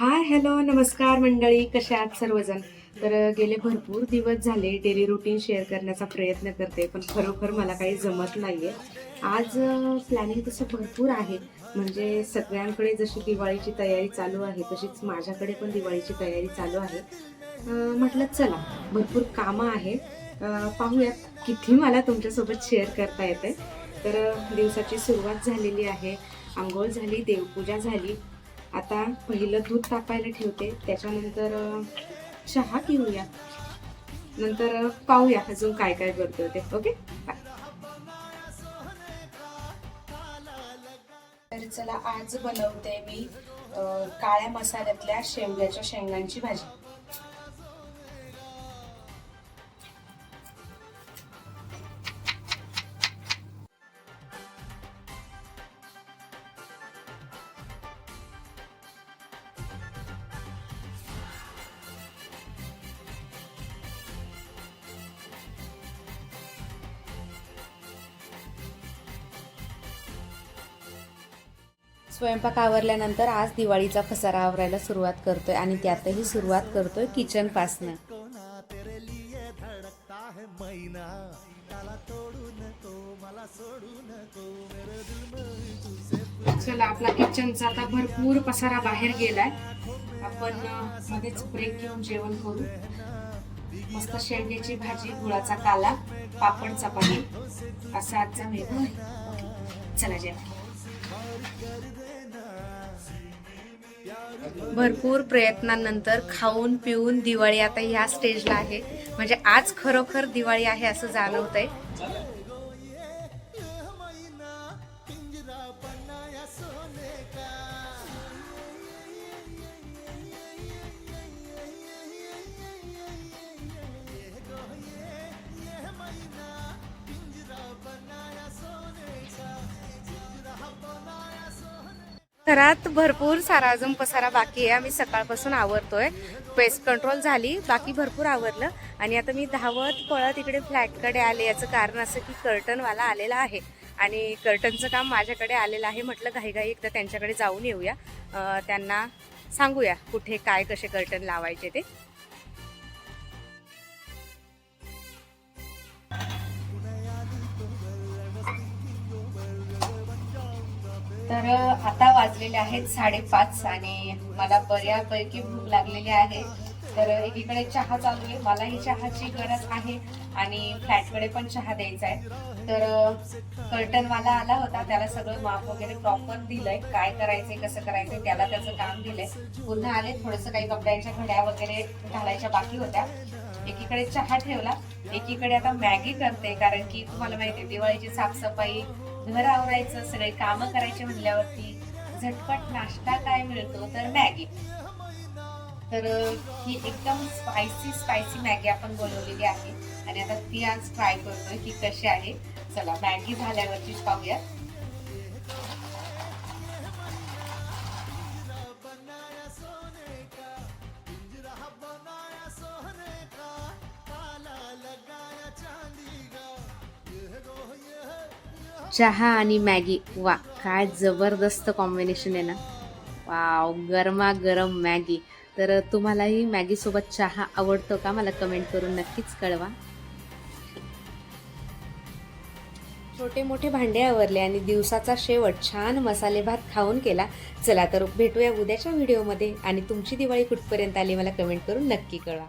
Hi hello नमस्कार मंडळी कशा आहात सर्वजण? तर गेले भरपूर दिवस झाले डेली रुटीन शेअर करण्याचा प्रयत्न करते पण खरोखर मला काही जमत नाही आहे आज प्लॅनिंग तसं भरपूर आहे. म्हणजे सगळ्यांकडे जशी दिवाळीची तयारी चालू आहे तशीच माझ्याकडे पण दिवाळीची तयारी चालू आहे. म्हटलं चला भरपूर कामं आहे. पाहूयात किती मला तुमच्यासोबत शेअर करता येते. तर दिवसाची सुरुवात झालेली आहे. आंघोळ झाली देवपूजा झाली. आता पहिलं दूध तापायला ठेवते. त्याच्यानंतर चहा पिऊया. नंतर पाहूया अजून काय काय करतो ते. ओके? बाय तर चला आज बनवते मी काळ्या मसाल्यातल्या शेवग्याच्या शेंगांची भाजी. स्वयंपाक आवरल्यानंतर आज दिवाळीचा फसारा आवरायला सुरुवात करतोय आणि त्यातही सुरुवात करतोय किचन पासनं. चला आपला किचनचा आता भरपूर पसारा बाहेर गेलाय. आपण मध्येच ब्रेक घेऊन जेवण करू. मस्त शेवग्याची भाजी गुळाचा काला पापड चपाती. असा आजचा मेनू चला जेवण भरपूर प्रयत्नांनंतर खाऊन पिऊन दिवाळी आता ह्या स्टेजला आहे. म्हणजे आज खरोखर दिवाळी आहे असं जाणवतंय. घरात भरपूर सारा अजून पसारा बाकी आहे. आम्ही सकाळपासून आवरतोय. पेस्ट कंट्रोल झाली. बाकी भरपूर आवरलं. आणि आता मी धावत पळत इकडे फ्लॅटकडे आले. याचं कारण असं की कर्टनवाला आलेला आहे. आणि कर्टनचं काम माझ्याकडे आलेलं आहे. म्हटलं घाईघाई एकदा त्यांच्याकडे जाऊन येऊया. त्यांना सांगूया कुठे काय कसे कर्टन लावायचे ते. तर आता वाजलेले आहेत साडेपाच आणि मला बऱ्यापैकी भूक लागलेली आहे. तर एकीकडे चहा चालू आहे. मलाही चहाची गरज आहे आणि फ्लॅटकडे पण चहा द्यायचा आहे. तर कर्टनवाला आला होता. त्याला सगळं माप वगैरे प्रॉपर दिलंय. काय करायचंय कसं करायचंय त्याला त्याचं काम दिलंय. पुन्हा आले. थोडंसं काही कपड्यांच्या घड्या वगैरे घालायच्या बाकी होत्या. एकीकडे चहा ठेवला. एकीकडे आता मॅगी करते. कारण की तुम्हाला माहिती आहे दिवाळीची साफसफाई घर आवरायचं सगळे कामं करायचे म्हणल्यावरती झटपट नाश्ता काय मिळतो तर मॅगी. तर ही एकदम स्पायसी स्पायसी मॅगी आपण बनवलेली आहे. आणि आता ती आज ट्राय करतोय की कशी आहे. चला मॅगी झाल्यावरतीच पाहूया. चहा आणि मॅगी. वा काय जबरदस्त कॉम्बिनेशन आहे ना. वाव गरमा गरम मॅगी. तर तुम्हालाही मॅगीसोबत चहा आवडतो का? मला कमेंट करून नक्कीच कळवा. छोटे मोठे भांडे आवरले आणि दिवसाचा शेवट छान मसाले भात खाऊन केला. चला तर भेटूया उद्याच्या व्हिडिओमध्ये आणि तुमची दिवाळी कुठपर्यंत आली मला कमेंट करून नक्की कळवा.